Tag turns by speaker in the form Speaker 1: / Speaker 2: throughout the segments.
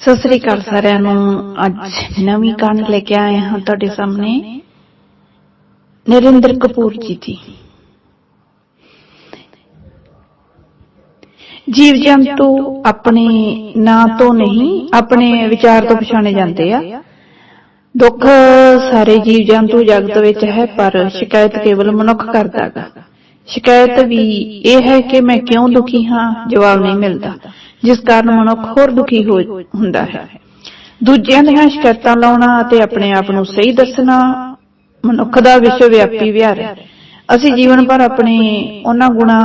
Speaker 1: ਸਤਿ ਸ੍ਰੀ ਅਕਾਲ ਸਾਰਿਆਂ ਨੂੰ। ਅੱਜ ਨਵੀਂ ਕਹਾਣੀ ਲੈ ਕੇ ਆਏ ਹਾਂ ਤੁਹਾਡੇ ਸਾਹਮਣੇ। ਨਰਿੰਦਰ ਕਪੂਰ ਜੀ ਦੀ। ਜੀਵ ਜੰਤੂ ਆਪਣੇ ਨਾਂ ਤੋਂ ਨਹੀਂ ਆਪਣੇ ਵਿਚਾਰ ਤੋਂ ਪਛਾਣੇ ਜਾਂਦੇ ਆ। ਦੁੱਖ ਸਾਰੇ ਜੀਵ ਜੰਤੂ ਜਗਤ ਵਿੱਚ ਹੈ ਪਰ ਸ਼ਿਕਾਇਤ ਕੇਵਲ ਮਨੁੱਖ ਕਰਦਾ ਗਾ ਸ਼ਿਕਾਇਤ ਵੀ ਇਹ ਹੈ ਕਿ ਮੈਂ ਕਿਉਂ ਦੁਖੀ ਹਾਂ? ਜਵਾਬ ਨਹੀਂ ਮਿਲਦਾ। ਜਿਸ ਕਾਰਨ ਮਨੁੱਖ ਹੋਰ ਦੁਖੀ ਹੋ ਹੁੰਦਾ ਹੈ। ਦੂਜਿਆਂ ਦੀਆਂ ਸ਼ਿਕਾਇਤਾਂ ਲਾਉਣਾ ਅਤੇ ਆਪਣੇ ਆਪ ਨੂੰ ਸਹੀ ਦੱਸਣਾ ਮਨੁੱਖ ਦਾ ਵਿਸ਼ਵ ਵਿਆਪੀ ਵਿਹਾਰ ਹੈ। ਅਸੀਂ ਜੀਵਨ ਭਰ ਆਪਣੇ ਉਹਨਾਂ ਗੁਣਾਂ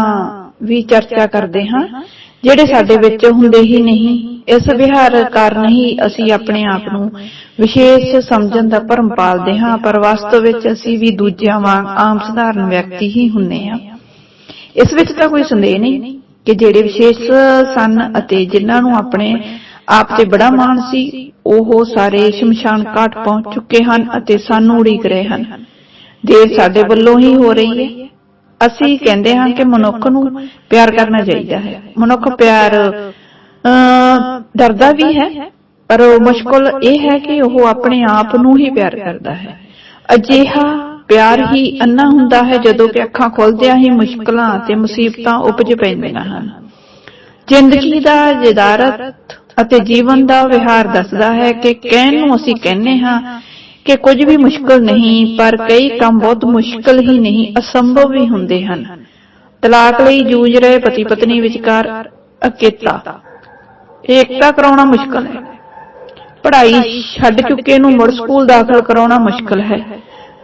Speaker 1: ਵੀ ਚਰਚਾ ਕਰਦੇ ਹਾਂ, ਜਿਹੜੇ ਸਾਡੇ ਵਿੱਚ ਹੁੰਦੇ ਹੀ ਨਹੀਂ। ਇਸ ਵਿਹਾਰ ਕਾਰਨ ਹੀ ਅਸੀਂ ਆਪਣੇ ਆਪ ਨੂੰ ਵਿਸ਼ੇਸ਼ ਸਮਝਣ ਦਾ ਭਰਮ ਪਾਲਦੇ ਹਾਂ, ਪਰ ਵਾਸਤਵ ਵਿੱਚ ਅਸੀਂ ਵੀ ਦੂਜਿਆਂ ਵਾਂਗ ਆਮ ਸਧਾਰਨ ਵਿਅਕਤੀ ਹੀ ਹੁੰਨੇ ਹਾਂ। ਇਸ ਵਿੱਚ ਤਾਂ ਕੋਈ ਸੰਦੇਹ ਨਹੀਂ ਕਿ ਜਿਹੜੇ ਵਿਸ਼ੇਸ਼ ਸਨ ਅਤੇ ਜਿਨ੍ਹਾਂ ਨੂੰ ਆਪਣੇ ਆਪ ਤੇ ਬੜਾ ਮਾਣ ਸੀ ਉਹ ਸਾਰੇ ਸ਼ਮਸ਼ਾਨ ਘਾਟ ਪਹੁੰਚ ਚੁੱਕੇ ਹਨ ਅਤੇ ਸਾਨੂੰ ਉਡੀਕ ਰਹੇ ਹਨ। ਦੇਰ ਸਾਡੇ ਵੱਲੋਂ ਹੀ ਹੋ ਰਹੀ ਹੈ। ਅਸੀਂ ਕਹਿੰਦੇ ਹਾਂ ਕਿ ਮਨੁੱਖ ਨੂੰ ਪਿਆਰ ਕਰਨਾ ਚਾਹੀਦਾ ਹੈ। ਮਨੁੱਖ ਪਿਆਰ ਅਹ, ਡਰਦਾ ਵੀ ਹੈ ਪਰ ਮੁਸ਼ਕਲ ਇਹ ਹੈ ਕਿ ਉਹ ਆਪਣੇ ਆਪ ਨੂੰ ਹੀ ਪਿਆਰ ਕਰਦਾ ਹੈ। ਅਜਿਹਾ ਪਿਆਰ ਹੀ ਅੰਨਾ ਹੁੰਦਾ ਹੈ ਜਦੋਂ ਕਿ ਅੱਖਾਂ ਖੁੱਲਦਿਆਂ ਹੀ ਮੁਸ਼ਕਲਾਂ ਤੇ ਮੁਸੀਬਤਾਂ ਉਪਜ ਪੈਂਦੀਆਂ ਹਨ। ਜ਼ਿੰਦਗੀ ਦਾ ਜਦਾਰਤ ਅਤੇ ਜੀਵਨ ਦਾ ਵਿਹਾਰ ਦੱਸਦਾ ਹੈ ਕਿ ਕਹਿਣ ਨੂੰ ਅਸੀਂ ਕਹਿੰਦੇ ਹਾਂ ਕਿ ਕੁਝ ਵੀ ਮੁਸ਼ਕਲ ਨਹੀਂ, ਪਰ ਕਈ ਕੰਮ ਬਹੁਤ ਮੁਸ਼ਕਲ ਹੀ ਨਹੀਂ, ਅਸੰਭਵ ਵੀ ਹੁੰਦੇ ਹਨ। ਤਲਾਕ ਲਈ ਜੂਝ ਰਹੇ ਪਤੀ ਪਤਨੀ ਵਿਚਕਾਰ ਅਕੇਤਾ। ਏਕਤਾ ਕਰਾਉਣਾ ਮੁਸ਼ਕਲ ਹੈ। ਪੜ੍ਹਾਈ ਛੱਡ ਚੁੱਕੇ ਨੂੰ ਮੁੜ ਸਕੂਲ ਦਾਖਲ ਕਰਾਉਣਾ ਮੁਸ਼ਕਲ ਹੈ।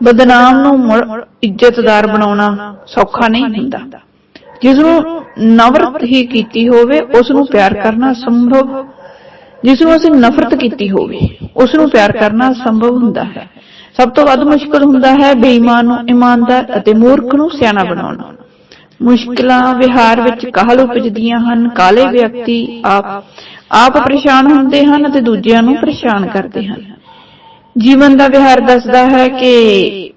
Speaker 1: ਬਦਨਾਮ ਨੂੰ ਮੁੜ ਇੱਜ਼ਤਦਾਰ ਬਣਾਉਣਾ ਸੌਖਾ ਨਹੀਂ ਹੁੰਦਾ। ਜਿਸ ਨੂੰ ਨਫ਼ਰਤ ਹੀ ਕੀਤੀ ਹੋਵੇ ਉਸ ਨੂੰ ਪਿਆਰ ਕਰਨਾ ਸੰਭਵ। ਜਿਸ ਨੂੰ ਅਸੀਂ ਨਫ਼ਰਤ ਕੀਤੀ ਹੋਵੇ ਉਸ ਨੂੰ ਪਿਆਰ ਕਰਨਾ ਸੰਭਵ ਹੁੰਦਾ ਹੈ। ਸਭ ਤੋਂ ਵੱਧ ਮੁਸ਼ਕਲ ਹੁੰਦਾ ਹੈ ਬੇਈਮਾਨ ਨੂੰ ਇਮਾਨਦਾਰ ਅਤੇ ਮੂਰਖ ਨੂੰ ਸਿਆਣਾ ਬਣਾਉਣਾ। ਮੁਸ਼ਕਲਾਂ ਵਿਹਾਰ ਵਿੱਚ ਕਾਹਲ ਉਪਜਦੀਆਂ ਹਨ, ਕਾਲੇ ਵਿਅਕਤੀ ਆਪ ਆਪ ਪਰੇਸ਼ਾਨ ਹੁੰਦੇ ਹਨ ਅਤੇ ਦੂਜਿਆਂ ਨੂੰ ਪਰੇਸ਼ਾਨ ਕਰਦੇ ਹਨ। ਜੀਵਨ ਦਾ ਵਿਹਾਰ ਦੱਸਦਾ ਹੈ ਕਿ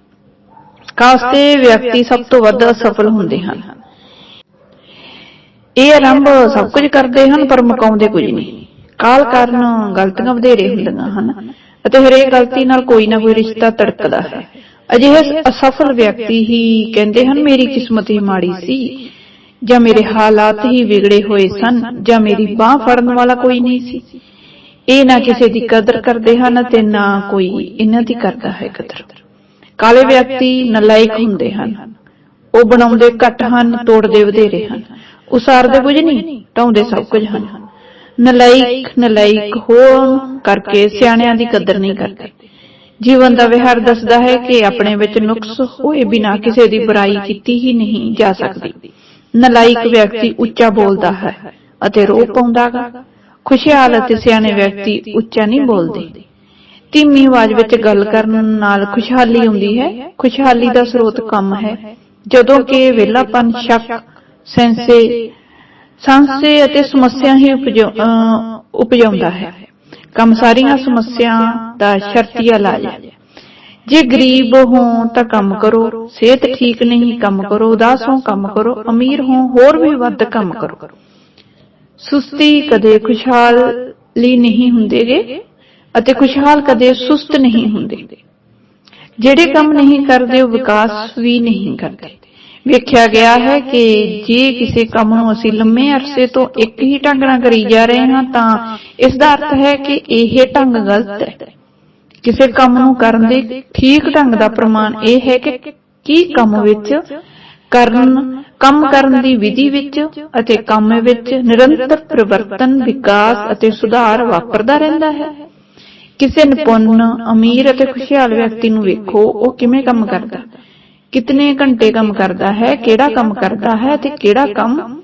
Speaker 1: ਕਾਸਤੇ ਵਿਅਕਤੀ ਸਭ ਤੋਂ ਵੱਧ ਅਸਫਲ ਹੁੰਦੇ ਹਨ। ਇਹ ਆਰੰਭ ਸਭ ਕੁਝ ਕਰਦੇ ਹਨ, ਪਰ ਮੁਕਾਉਂਦੇ ਕੁਝ ਨਹੀਂ। ਕਾਲ ਕਾਰਨ ਗਲਤੀਆਂ ਵਧੇਰੇ ਹੁੰਦੀਆਂ ਹਨ ਅਤੇ ਹਰੇਕ ਗਲਤੀ ਨਾਲ ਕੋਈ ਨਾ ਕੋਈ ਰਿਸ਼ਤਾ ਤੜਕਦਾ ਹੈ। ਅਜਿਹੇ ਅਸਫਲ ਵਿਅਕਤੀ ਹੀ ਕਹਿੰਦੇ ਹਨ, ਮੇਰੀ ਕਿਸਮਤ ਹੀ ਮਾੜੀ ਸੀ ਜਾਂ ਮੇਰੇ ਹਾਲਾਤ ਹੀ ਵਿਗੜੇ ਹੋਏ ਸਨ ਜਾਂ ਮੇਰੀ ਬਾਹ ਫੜਨ ਵਾਲਾ ਕੋਈ ਨਹੀਂ ਸੀ। ਇਹ ਨਾ ਕਿਸੇ ਦੀ ਕਦਰ ਕਰਦੇ ਹਨ ਤੇ ਨਾ ਕੋਈ ਇਹਨਾਂ ਦੀ ਕਰਦਾ ਹੈ ਕਦਰ। ਕਾਲੇ ਵਿਅਕਤੀ ਨਲਾਇਕ ਹੁੰਦੇ ਹਨ। ਉਹ ਬਣਾਉਂਦੇ ਘੱਟ ਹਨ, ਤੋੜਦੇ ਵਧੇਰੇ ਹਨ। ਉਸਾਰਦੇ ਕੁਝ ਨਹੀਂ, ਢਾਉਂਦੇ ਸਭ ਕੁਝ ਹਨ। ਨਲਾਇਕ ਨਲਾਇਕ ਹੋਣ ਕਰਕੇ ਸਿਆਣਿਆਂ ਦੀ ਕਦਰ ਨਹੀਂ ਕਰਦੇ। ਜੀਵਨ ਦਾ ਵਿਹਾਰ ਦੱਸਦਾ ਹੈ ਕਿ ਆਪਣੇ ਵਿੱਚ ਨੁਕਸ ਹੋਏ ਬਿਨਾ ਕਿਸੇ ਦੀ ਬੁਰਾਈ ਕੀਤੀ ਹੀ ਨਹੀਂ ਜਾ ਸਕਦੀ। ਨਲਾਇਕ ਵਿਅਕਤੀ ਉੱਚਾ ਬੋਲਦਾ ਹੈ ਅਤੇ ਰੋ ਪਾਉਂਦਾਗਾ। ਖੁਸ਼ਹਾਲ ਅਤੇ ਸਿਆਣੇ ਵਿਅਕਤੀ ਉੱਚਾ ਨਹੀਂ ਬੋਲਦੇ। ਧੀਮੀ ਆਵਾਜ਼ ਵਿੱਚ ਗੱਲ ਕਰਨ ਨਾਲ ਖੁਸ਼ਹਾਲੀ ਹੁੰਦੀ ਹੈ। ਖੁਸ਼ਹਾਲੀ ਦਾ ਸਰੋਤ ਕੰਮ ਹੈ। ਜਦੋਂ ਕਿ ਵਿਹਲਾਪਨ ਸ਼ੱਕ ਸੈਂਸੇ ਸੰਸੇ ਅਤੇ ਸਮੱਸਿਆ ਹੀ ਉਪਜਾਉਂਦਾ ਹੈ। ਕੰਮ ਸਾਰੀਆਂ ਸਮੱਸਿਆ ਦਾ ਸ਼ਰਤੀਆ ਇਲਾਜ ਹੈ। ਜੇ ਗਰੀਬ ਹੋ ਤਾਂ ਕੰਮ ਕਰੋ। ਸਿਹਤ ਠੀਕ ਨਹੀਂ ਕੰਮ ਕਰੋ। ਉਦਾਸ ਹੋ ਕੰਮ ਕਰੋ। ਅਮੀਰ ਹੋ ਹੋਰ ਵੀ ਵੱਧ ਕੰਮ ਕਰੋ। ਸੁਸਤੀ ਕਦੇ ਖੁਸ਼ਹਾਲੀ ਨਹੀਂ ਹੁੰਦੇਗੇ ਅਤੇ ਖੁਸ਼ਹਾਲ ਕਦੇ ਸੁਸਤ ਨਹੀਂ ਹੁੰਦੇ। ਜਿਹੜੇ ਕੰਮ ਨਹੀਂ ਕਰਦੇ ਉਹ ਵਿਕਾਸ ਵੀ ਨਹੀਂ ਕਰਦੇ। ਵੇਖਿਆ ਗਿਆ ਹੈ ਕਿ ਜੇ ਕਿਸੇ ਕੰਮ ਨੂੰ ਅਸੀਂ ਲੰਮੇ ਅਰਸੇ ਤੋਂ ਇੱਕ ਹੀ ਢੰਗ ਨਾਲ ਕਰੀ ਜਾ ਰਹੇ ਹਾਂ ਤਾਂ ਇਸ ਦਾ ਅਰਥ ਹੈ ਕਿ ਇਹ ਢੰਗ ਗਲਤ ਹੈ। ਕਿਸੇ ਕੰਮ ਨੂੰ ਕਰਨ ਦੇ ਠੀਕ ਢੰਗ ਦਾ ਪ੍ਰਮਾਣ ਇਹ ਹੈ ਕਿ ਕੀ ਕੰਮ ਵਿੱਚ ਕਰਨ, ਕੰਮ ਕਰਨ ਦੀ ਵਿਧੀ ਵਿੱਚ ਅਤੇ ਕੰਮ ਵਿੱਚ ਨਿਰੰਤਰ ਪਰਿਵਰਤਨ, ਵਿਕਾਸ ਅਤੇ ਸੁਧਾਰ ਵਾਪਰਦਾ ਰਹਿੰਦਾ ਹੈ। ਕਿਸੇ ਨਿਪੁੰਨ, ਅਮੀਰ ਅਤੇ ਖੁਸ਼ਹਾਲ ਵਿਅਕਤੀ ਨੂੰ ਵੇਖੋ, ਉਹ ਕਿਵੇਂ ਕੰਮ ਕਰਦਾ ਕਿਤਨੇ ਘੰਟੇ ਕੰਮ ਕਰਦਾ ਹੈ, ਕਿਹੜਾ ਕੰਮ ਕਰਦਾ ਹੈ ਤੇ ਕਿਹੜਾ ਕੰਮ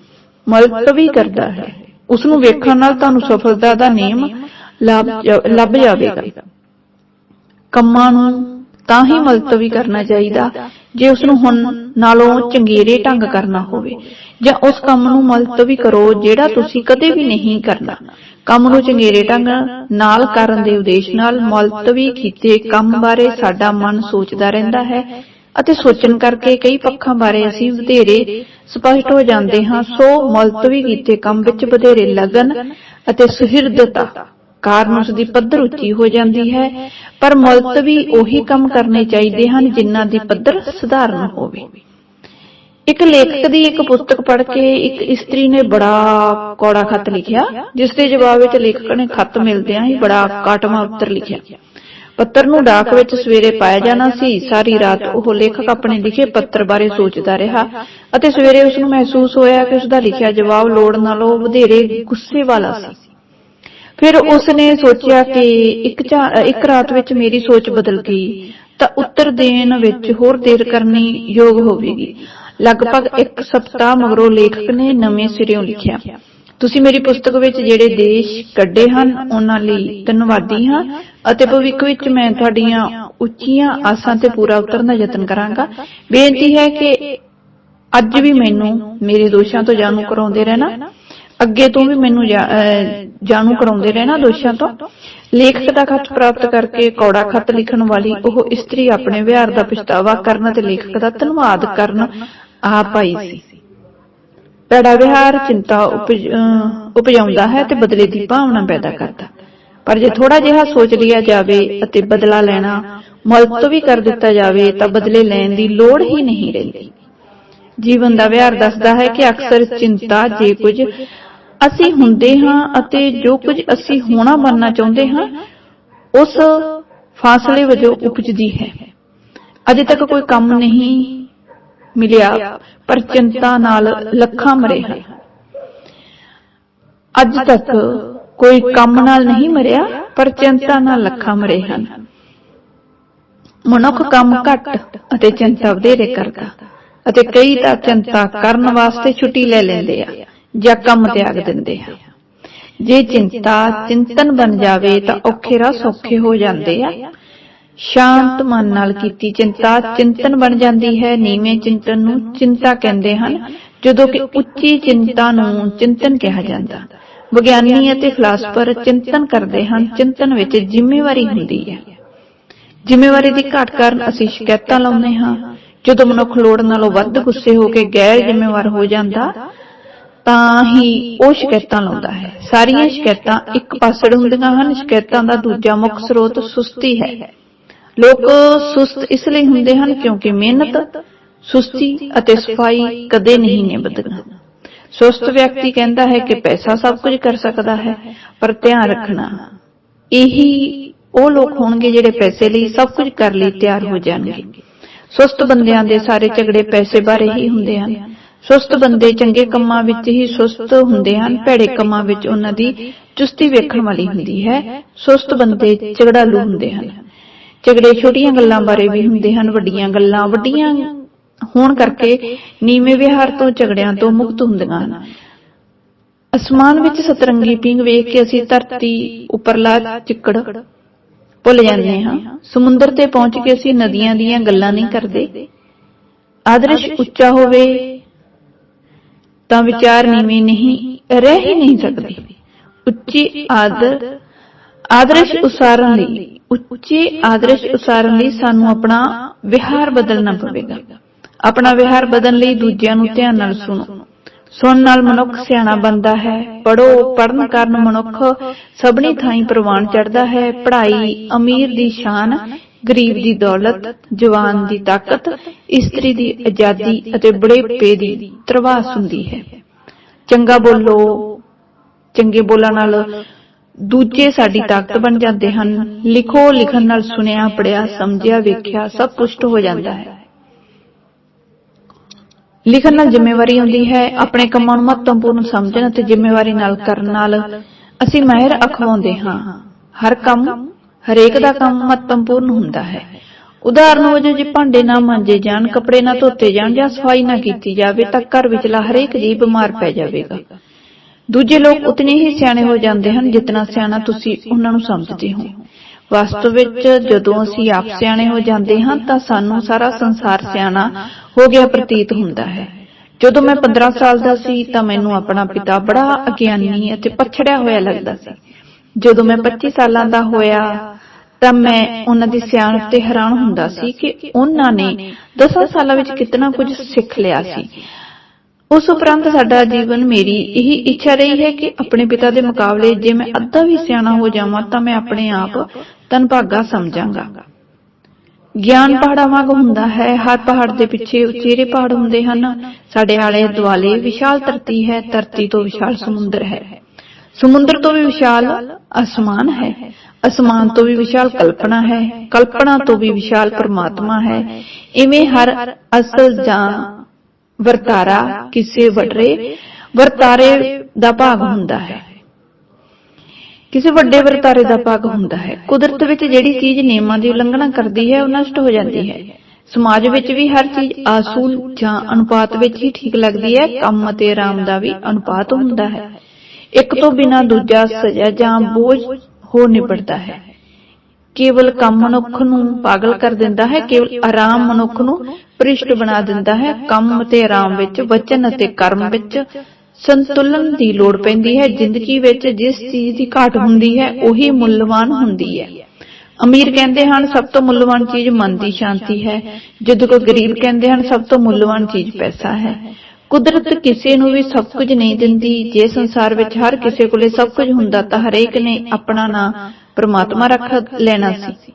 Speaker 1: ਮੁਲਤਵੀ ਕਰਦਾ ਹੈ? ਉਸ ਨੂੰ ਵੇਖਣ ਨਾਲ ਤੁਹਾਨੂੰ ਸਫਲਤਾ ਦਾ ਨੇਮ ਲੱਭ ਲੱਭ ਜਾਵੇਗਾ। ਕੰਮਾਂ ਨੂੰ ਤਾਂ ਹੀ ਮੁਲਤਵੀ ਕਰਨਾ ਚਾਹੀਦਾ। ਜੇ ਉਸ ਨੂੰ ਹੁਣ ਨਾਲੋਂ ਚੰਗੇਰੇ ਢੰਗ ਕਰਨਾ ਹੋਵੇ, ਜਾਂ ਉਸ ਕੰਮ ਨੂੰ ਮੁਲਤਵੀ ਕਰੋ ਜਿਹੜਾ ਤੁਸੀਂ ਕਦੇ ਵੀ ਨਹੀਂ ਕਰਨਾ। ਕੰਮ ਨੂੰ ਚੰਗੇਰੇ ਢੰਗ ਨਾਲ ਕਰਨ ਦੇ ਉਦੇਸ਼ ਨਾਲ ਮੁਲਤਵੀ ਕੀਤੇ ਕੰਮ ਬਾਰੇ ਸਾਡਾ ਮਨ ਸੋਚਦਾ ਰਹਿੰਦਾ ਹੈ ਅਤੇ ਸੋਚਣ ਕਰਕੇ ਕਈ ਪੱਖਾਂ ਬਾਰੇ ਅਸੀਂ ਵਧੇਰੇ ਸਪਸ਼ਟ ਹੋ ਜਾਂਦੇ ਹਾਂ। ਸੋ ਮੁਲਤਵੀ ਕੀਤੇ ਕੰਮ ਵਿੱਚ ਵਧੇਰੇ ਲਗਨ ਅਤੇ ਸੁਹਿਰਦਤਾ ਕਾਰਨ ਉਸ ਦੀ ਪੱਧਰ ਉੱਚੀ ਹੋ ਜਾਂਦੀ ਹੈ, ਪਰ ਮੁਲਤਵੀ ਉਹੀ ਕੰਮ ਕਰਨੇ ਚਾਹੀਦੇ ਹਨ ਜਿਨ੍ਹਾਂ ਦੀ ਪੱਧਰ ਸਧਾਰਨ ਹੋਵੇ। ਇੱਕ ਲੇਖਕ ਦੀ ਇੱਕ ਪੁਸਤਕ ਪੜ੍ਹ ਕੇ ਇੱਕ ਇਸਤਰੀ ਨੇ ਬੜਾ ਕੌੜਾ ਖੱਤ ਲਿਖਿਆ, ਜਿਸ ਦੇ ਜਵਾਬ ਵਿੱਚ ਲੇਖਕ ਨੇ ਖੱਤ ਮਿਲਦਿਆਂ ਹੀ ਬੜਾ ਕਾਟਮਾ ਉੱਤਰ ਲਿਖਿਆ। ਪੱਤਰ ਨੂੰ ਡਾਕ ਵਿੱਚ ਸਵੇਰੇ ਪਾਇਆ ਜਾਣਾ ਸੀ, ਸਾਰੀ ਰਾਤ ਉਹ ਲੇਖਕ ਆਪਣੇ ਲਿਖੇ ਪੱਤਰ ਬਾਰੇ ਸੋਚਦਾ ਰਿਹਾ ਅਤੇ ਸਵੇਰੇ ਉਸ ਨੂੰ ਮਹਿਸੂਸ ਹੋਇਆ ਕਿ ਉਸ ਦਾ ਲਿਖਿਆ ਜਵਾਬ ਲੋੜ ਨਾਲੋਂ ਵਧੇਰੇ ਗੁੱਸੇ ਵਾਲਾ ਸੀ। ਫਿਰ ਉਸ ਨੇ ਸੋਚਿਆ ਕਿ ਇੱਕ ਇੱਕ ਰਾਤ ਵਿੱਚ ਮੇਰੀ ਸੋਚ ਬਦਲ ਗਈ ਤਾਂ ਉੱਤਰ ਦੇਣ ਵਿੱਚ ਹੋਰ ਦੇਰ ਕਰਨੀ ਯੋਗ ਹੋਵੇਗੀ। ਲਗਭਗ ਇੱਕ ਸਪਤਾਹ ਮਗਰੋਂ ਲੇਖਕ ਨੇ ਨਵੇਂ ਸਿਰਿਓਂ ਲਿਖਿਆ। ਤੁਸੀਂ ਮੇਰੀ ਪੁਸਤਕ ਵਿੱਚ ਜਿਹੜੇ ਦੇਸ਼ ਕੱਢੇ ਹਨ ਉਹਨਾਂ ਲਈ ਧੰਨਵਾਦੀ ਹਾਂ ਅਤੇ ਭਵਿੱਖ ਵਿੱਚ ਮੈਂ ਤੁਹਾਡੀਆਂ ਉੱਚੀਆਂ ਆਸਾਂ ਤੇ ਪੂਰਾ ਉਤਰਨ ਦਾ ਯਤਨ ਕਰਾਂਗਾ। ਬੇਨਤੀ ਹੈ ਕਿ ਅੱਜ ਵੀ ਮੈਨੂੰ ਮੇਰੇ ਦੋਸ਼ਾਂ ਤੋਂ ਜਾਣੂ ਕਰਾਉਂਦੇ ਰਹਿਣਾ। ਅੱਗੇ ਤੋਂ ਵੀ ਮੈਨੂੰ ਜਾਣੂ ਕਰਾਉਂਦੇ ਰਹਿਣਾ ਦੋਸ਼ਾਂ ਤੋਂ। ਲੇਖਕ ਦਾ ਖਤ ਪ੍ਰਾਪਤ ਕਰਕੇ ਕੌੜਾ ਖਤ ਲਿਖਣ ਵਾਲੀ ਉਹ ਇਸਤਰੀ ਆਪਣੇ ਵਿਹਾਰ ਦਾ ਪਛਤਾਵਾ ਕਰਨ ਅਤੇ ਲੇਖਕ ਦਾ ਧੰਨਵਾਦ ਕਰਨ ਆਪ ਆਈ ਸੀ। ਭੈੜਾ ਵਿਹਾਰ ਚਿੰਤਾ ਉਪਜਾਉਂਦਾ ਹੈ ਤੇ ਬਦਲੇ ਦੀ ਭਾਵਨਾ ਪੈਦਾ ਕਰਦਾ ਪਰ ਜੇ ਥੋੜਾ ਜਿਹਾ ਸੋਚ ਲਿਆ ਜਾਵੇ ਅਤੇ ਬਦਲਾ ਲੈਣਾ ਮੁਲਤਵੀ ਕਰ ਦਿੱਤਾ ਜਾਵੇ ਤਾਂ ਬਦਲੇ ਲੈਣ ਦੀ ਲੋੜ ਹੀ ਨਹੀਂ ਰਹਿੰਦੀ। ਜੀਵਨ ਦਾ ਵਿਹਾਰ ਦੱਸਦਾ ਹੈ ਕਿ ਅਕਸਰ ਚਿੰਤਾ ਜੇ ਕੁਝ ਅਸੀਂ ਹੁੰਦੇ ਹਾਂ ਅਤੇ ਜੋ ਕੁਝ ਅਸੀਂ ਹੋਣਾ ਬਣਨਾ ਚਾਹੁੰਦੇ ਹਾਂ, ਉਸ ਫਾਸਲੇ ਵਜੋਂ ਉਪਜਦੀ ਹੈ। ਅਜੇ ਤੱਕ ਕੋਈ ਕੰਮ ਨਹੀਂ ਮਿਲਿਆ, ਪਰ ਚਿੰਤਾ ਨਾਲ ਲੱਖਾਂ ਮਰੇ ਹਨ। ਅੱਜ ਤੱਕ ਕੋਈ ਕੰਮ ਨਾਲ ਨਹੀਂ ਮਰਿਆ, ਪਰ ਚਿੰਤਾ ਨਾਲ ਲੱਖਾਂ ਮਰੇ ਹਨ। ਮਨੁੱਖ ਕੰਮ ਘੱਟ ਅਤੇ ਚਿੰਤਾ ਵਧੇਰੇ ਕਰਦਾ, ਅਤੇ ਕਈ ਤਾਂ ਚਿੰਤਾ ਕਰਨ ਵਾਸਤੇ ਛੁੱਟੀ ਲੈ ਲੈਂਦੇ ਆ। ਜਾਂ ਕੰਮ ਤਿਆਗ ਦਿੰਦੇ ਆ ਜੇ ਚਿੰਤਾ ਚਿੰਤਨ ਬਣ ਜਾਵੇ ਤਾਂ ਔਖੇ ਰਾਹ ਸੌਖੇ ਹੋ ਜਾਂਦੇ ਆ। ਸ਼ਾਂਤ ਮਨ ਨਾਲ ਕੀਤੀ ਚਿੰਤਾ ਚਿੰਤਨ ਬਣ ਜਾਂਦੀ ਹੈ। ਨੀਵੇਂ ਚਿੰਤਨ ਨੂੰ ਚਿੰਤਾ ਕਹਿੰਦੇ ਹਨ। ਜਦੋਂ ਕਿ ਉੱਚੀ ਚਿੰਤਾ ਨੂੰ ਚਿੰਤਨ ਕਿਹਾ ਜਾਂਦਾ। ਵਿਗਿਆਨੀ ਅਤੇ ਫਿਲਾਸਫਰ ਚਿੰਤਨ ਕਰਦੇ ਹਨ। ਚਿੰਤਨ ਵਿੱਚ ਜ਼ਿੰਮੇਵਾਰੀ ਹੁੰਦੀ ਹੈ। ਜ਼ਿੰਮੇਵਾਰੀ ਦੀ ਘਾਟ ਕਾਰਨ ਅਸੀਂ ਸ਼ਿਕਾਇਤਾਂ ਲਾਉਂਦੇ ਹਾਂ। ਜਦੋਂ ਮਨੁੱਖ ਲੋੜ ਨਾਲੋਂ ਵੱਧ ਗੁੱਸੇ ਹੋ ਕੇ ਗੈਰ ਜ਼ਿੰਮੇਵਾਰ ਹੋ ਜਾਂਦਾ ਤਾਂ ਹੀ ਉਹ ਸ਼ਿਕਾਇਤਾਂ ਲਾਉਂਦਾ ਹੈ। ਸਾਰੀਆਂ ਸ਼ਿਕਾਇਤਾਂ ਇੱਕ ਪਾਸੜ ਹੁੰਦੀਆਂ ਹਨ, ਸ਼ਿਕਾਇਤਾਂ ਦਾ ਦੂਜਾ ਮੁੱਖ ਸਰੋਤ ਸੁਸਤੀ ਹੈ। ਲੋਕ ਸੁਸਤ ਇਸ ਲਈ ਹੁੰਦੇ ਹਨ ਕਿਉਂਕਿ ਮਿਹਨਤ, ਸੁਸਤੀ ਅਤੇ ਸਫ਼ਾਈ ਕਦੇ ਨਹੀਂ ਨਿਭਦੀਆਂ। ਸੁਸਤ ਵਿਅਕਤੀ ਕਹਿੰਦਾ ਹੈ ਕਿ ਪੈਸਾ ਸਭ ਕੁਝ ਕਰ ਸਕਦਾ ਹੈ, ਪਰ ਧਿਆਨ ਰੱਖਣਾ, ਇਹੀ ਉਹ ਲੋਕ ਹੋਣਗੇ ਜਿਹੜੇ ਪੈਸੇ ਲਈ ਸਭ ਕੁਝ ਕਰ ਲਈ ਤਿਆਰ ਹੋ ਜਾਣਗੇ। ਸੁਸਤ ਬੰਦਿਆਂ ਦੇ ਸਾਰੇ ਝਗੜੇ ਪੈਸੇ ਬਾਰੇ ਹੀ ਹੁੰਦੇ ਹਨ। ਸੁਸਤ ਬੰਦੇ ਚੰਗੇ ਕੰਮਾਂ ਵਿੱਚ ਹੀ ਸੁਸਤ ਹੁੰਦੇ ਹਨ, ਭੈੜੇ ਕੰਮਾਂ ਵਿੱਚ ਉਹਨਾਂ ਦੀ ਚੁਸਤੀ ਵੇਖਣ ਵਾਲੀ ਹੁੰਦੀ ਹੈ। ਸੁਸਤ ਬੰਦੇ ਝਗੜਾਲੂ ਹੁੰਦੇ ਹਨ। ਝਗੜੇ ਛੋਟੀਆਂ ਗੱਲਾਂ ਬਾਰੇ ਵੀ ਹੁੰਦੇ ਹਨ, ਵੱਡੀਆਂ ਗੱਲਾਂ, ਵੱਡੀਆਂ ਹੋਣ ਕਰਕੇ ਨੀਵੇਂ ਵਿਹਾਰ ਤੋਂ ਝਗੜਿਆਂ ਤੋਂ ਮੁਕਤ ਹੁੰਦੀਆਂ ਹਨ। ਅਸਮਾਨ ਵਿੱਚ ਸਤਰੰਗੀ ਪਿੰਗ ਵੇਖ ਕੇ ਅਸੀਂ ਧਰਤੀ ਉੱਪਰਲਾ ਚਿੱਕੜ ਭੁੱਲ ਜਾਂਦੇ ਹਾਂ। ਸਮੁੰਦਰ ਤੇ ਪਹੁੰਚ ਕੇ ਅਸੀਂ ਨਦੀਆਂ ਦੀਆਂ ਗੱਲਾਂ ਨਹੀਂ ਕਰਦੇ। ਆਦਰਸ਼ ਉੱਚਾ ਹੋਵੇ ਤਾਂ ਵਿਚਾਰ ਨੀਵੇਂ ਨਹੀਂ, ਰਹਿ ਹੀ ਨਹੀਂ ਸਕਦੇ। ਉੱਚੀ ਆਦਰ ਆਦਰਸ਼ ਉਸਾਰਨ ਲਈ, ਉੱਚੇ ਆਦਰਸ਼ ਉਸਾਰਨ ਲਈ ਸਾਨੂੰ ਆਪਣਾ ਵਿਹਾਰ ਬਦਲਣਾ ਪਵੇਗਾ। ਆਪਣਾ ਵਿਹਾਰ ਬਦਲਣ ਲਈ ਦੂਜਿਆਂ ਨੂੰ ਧਿਆਨ ਨਾਲ ਸੁਣੋ। ਸੁਣਨ ਨਾਲ ਮਨੁੱਖ ਸਿਆਣਾ ਬਣਦਾ ਹੈ ਪੜੋ ਪੜਨ ਕਾਰਨ ਮਨੁੱਖ ਸਭਨੀ ਥਾਈਂ ਪ੍ਰਵਾਨ ਚੜਦਾ ਹੈ, ਪੜ੍ਹਾਈ ਅਮੀਰ ਦੀ ਸ਼ਾਨ ਗਰੀਬ ਦੀ ਦੌਲਤ, ਜਵਾਨ ਦੀ ਤਾਕਤ, ਇਸਤਰੀ ਦੀ ਆਜ਼ਾਦੀ ਅਤੇ ਬੁਢੇਪੇ ਦੀ ਤਰਵਾਸ ਹੁੰਦੀ ਹੈ। ਚੰਗਾ ਬੋਲੋ, ਚੰਗੇ ਬੋਲਾਂ ਨਾਲ ਦੂਜੇ ਸਾਡੀ ਤਾਕਤ ਬਣ ਜਾਂਦੇ ਹਨ। ਲਿਖੋ, ਲਿਖਣ ਨਾਲ ਸੁਣਿਆ ਪੜਿਆ ਸਮਝਿਆ, ਵੇਖਿਆ, ਸਭ ਪੁਸ਼ਟ ਹੋ ਜਾਂਦਾ ਹੈ। ਲਿਖਣ ਨਾਲ ਜ਼ਿੰਮੇਵਾਰੀ ਆਉਂਦੀ ਹੈ ਆਪਣੇ ਕੰਮਾਂ ਨੂੰ ਮਹੱਤਵਪੂਰਨ ਸਮਝਣ ਅਤੇ ਜ਼ਿੰਮੇਵਾਰੀ ਨਾਲ ਕਰਨ ਨਾਲ ਅਸੀਂ ਮਹਿਰ ਅਖਵਾਉਂਦੇ ਹਾਂ। ਹਰ ਕੰਮ ਹਰੇਕ ਦਾ ਕੰਮ ਮਹੱਤਵਪੂਰਨ ਹੁੰਦਾ ਹੈ। ਉਦਾਹਰਨ ਵਜੋਂ ਜੇ ਭਾਂਡੇ ਨਾ ਮਾਂਜੇ ਜਾਣ, ਕੱਪੜੇ ਨਾ ਧੋਤੇ ਜਾਣ ਜਾਂ ਸਫ਼ਾਈ ਨਾ ਕੀਤੀ ਜਾਵੇ ਤਾਂ ਘਰ ਵਿਚਲਾ ਹਰੇਕ ਜੀਵ ਬਿਮਾਰ ਪੈ ਜਾਵੇਗਾ। ਦੂਜੇ ਲੋਕ ਉਤਨੇ ਹੀ ਸਿਆਣੇ ਹੋ ਜਾਂਦੇ ਹਨ ਜਿੰਨਾ ਸਿਆਣਾ ਤੁਸੀਂ ਉਹਨਾਂ ਨੂੰ ਸਮਝਦੇ ਹੋ। ਵਾਸਤਵ ਵਿੱਚ ਜਦੋਂ ਅਸੀਂ ਆਪ ਸਿਆਣੇ ਹੋ ਜਾਂਦੇ ਹਾਂ ਤਾਂ ਸਾਨੂੰ ਸਾਰਾ ਸੰਸਾਰ ਸਿਆਣਾ ਹੋ ਗਿਆ ਪ੍ਰਤੀਤ ਹੁੰਦਾ ਹੈ। ਜਦੋਂ ਮੈਂ 15 ਸਾਲ ਦਾ ਸੀ ਤਾਂ ਮੈਨੂੰ ਆਪਣਾ ਪਿਤਾ ਬੜਾ ਅਗਿਆਨੀ ਅਤੇ ਪਛੜਿਆ ਹੋਇਆ ਲੱਗਦਾ ਸੀ। ਜਦੋਂ ਮੈਂ 25 ਸਾਲਾਂ ਦਾ ਹੋਇਆ, ਤਾਂ ਮੈਂ ਉਹਨਾਂ ਦੀ ਸਿਆਣਪ ਤੇ ਹੈਰਾਨ ਹੁੰਦਾ ਸੀ ਕਿ ਉਹਨਾਂ ਨੇ 10 ਸਾਲਾਂ ਵਿੱਚ ਕਿੰਨਾ ਕੁਝ ਸਿੱਖ ਲਿਆ ਸੀ। ਉਸ ਉਪਰੰਤ ਸਾਡਾ ਜੀਵਨ ਮੇਰੀ ਇਹ ਇੱਛਾ ਰਹੀ ਹੈ ਕਿ ਆਪਣੇ ਪਿਤਾ ਦੇ ਮੁਕਾਬਲੇ ਜੇ ਮੈਂ ਅੱਧਾ ਵੀ ਸਿਆਣਾ ਹੋ ਜਾਵਾਂ, ਤਾਂ ਮੈਂ ਆਪਣੇ ਆਪ ਤਨਭਾਗਾ ਸਮਝਾਂਗਾ। ਗਿਆਨ ਪਹਾੜਾਂ ਵਾਂਗ ਹੁੰਦਾ ਹੈ, ਹਰ ਪਹਾੜ ਦੇ ਪਿੱਛੇ ਉਚੇਰੇ ਪਹਾੜ ਹੁੰਦੇ ਹਨ। ਸਾਡੇ ਆਲੇ ਦੁਆਲੇ ਵਿਸ਼ਾਲ ਧਰਤੀ ਹੈ, ਧਰਤੀ ਤੋਂ ਵਿਸ਼ਾਲ ਸਮੁੰਦਰ ਹੈ। ਸਮੁੰਦਰ ਤੋਂ ਵੀ ਵਿਸ਼ਾਲ ਅਸਮਾਨ ਹੈ। ਅਸਮਾਨ ਤੋਂ ਵੀ ਵਿਸ਼ਾਲ ਕਲਪਨਾ ਹੈ। ਕਲਪਨਾ ਤੋਂ ਵੀ ਵਿਸ਼ਾਲ ਪਰਮਾਤਮਾ ਹੈ। ਇਵੇਂ ਹਰ ਅਸਲ ਜਾਂ ਵਰਤਾਰਾ ਕਿਸੇ ਵਟਰੇ ਵਰਤਾਰੇ ਦਾ ਭਾਗ ਹੁੰਦਾ ਹੈ। ਕਿਸੇ ਵੱਡੇ ਵਰਤਾਰੇ ਦਾ ਭਾਗ ਹੁੰਦਾ ਹੈ। ਕੁਦਰਤ ਵਿੱਚ ਜਿਹੜੀ ਚੀਜ਼ ਨਿਯਮਾਂ ਦੀ ਉਲੰਘਣਾ ਕਰਦੀ ਹੈ, ਉਹ ਨਸ਼ਟ ਹੋ ਜਾਂਦੀ ਹੈ। ਸਮਾਜ ਵਿੱਚ ਵੀ ਹਰ ਚੀਜ਼ ਆਸੂਲ ਜਾਂ ਅਨੁਪਾਤ ਵਿੱਚ ਹੀ ਠੀਕ ਲੱਗਦੀ ਹੈ। ਕੰਮ ਅਤੇ ਆਰਾਮ ਦਾ ਵੀ ਅਨੁਪਾਤ ਹੁੰਦਾ ਹੈ। ਇੱਕ ਤੋਂ ਬਿਨਾ ਦੂਜਾ ਸਜ਼ਾ ਜਾਂ ਬੋਝ ਹੋ ਨਿਬੜਦਾ ਹੈ। ਕੇਵਲ ਕੰਮ ਮਨੁੱਖ ਨੂੰ ਪਾਗਲ ਕਰ ਦਿੰਦਾ ਹੈ, ਕੇਵਲ ਆਰਾਮ ਮਨੁੱਖ ਨੂੰ ਪ੍ਰਿਸ਼ਟ ਬਣਾ ਦਿੰਦਾ ਹੈ। ਕੰਮ ਅਤੇ ਆਰਾਮ ਵਿੱਚ, ਵਚਨ ਅਤੇ ਕਰਮ ਵਿੱਚ ਸੰਤੁਲਨ ਦੀ ਲੋੜ ਪੈਂਦੀ ਹੈ। ਜ਼ਿੰਦਗੀ ਵਿੱਚ ਜਿਸ ਚੀਜ਼ ਦੀ ਘਾਟ ਹੁੰਦੀ ਹੈ, ਉਹੀ ਮੁੱਲਵਾਨ ਹੁੰਦੀ ਹੈ। ਅਮੀਰ ਕਹਿੰਦੇ ਹਨ, ਸਭ ਤੋਂ ਮੁੱਲਵਾਨ ਚੀਜ਼ ਮਨ ਦੀ ਸ਼ਾਂਤੀ ਹੈ। ਜਦੋਂ ਕੋਈ ਗਰੀਬ ਕਹਿੰਦੇ ਹਨ, ਸਭ ਤੋਂ ਮੁੱਲਵਾਨ ਚੀਜ਼ ਪੈਸਾ ਹੈ। ਕੁਦਰਤ ਕਿਸੇ ਨੂੰ ਵੀ ਸਭ ਕੁਝ ਨਹੀਂ ਦਿੰਦੀ। ਜੇ ਸੰਸਾਰ ਵਿੱਚ ਹਰ ਕਿਸੇ ਕੋਲੇ ਸਭ ਕੁਝ ਹੁੰਦਾ ਤਾਂ ਹਰੇਕ ਨੇ ਆਪਣਾ ਨਾਂ ਪ੍ਰਮਾਤਮਾ ਰੱਖ ਲੈਣਾ ਸੀ।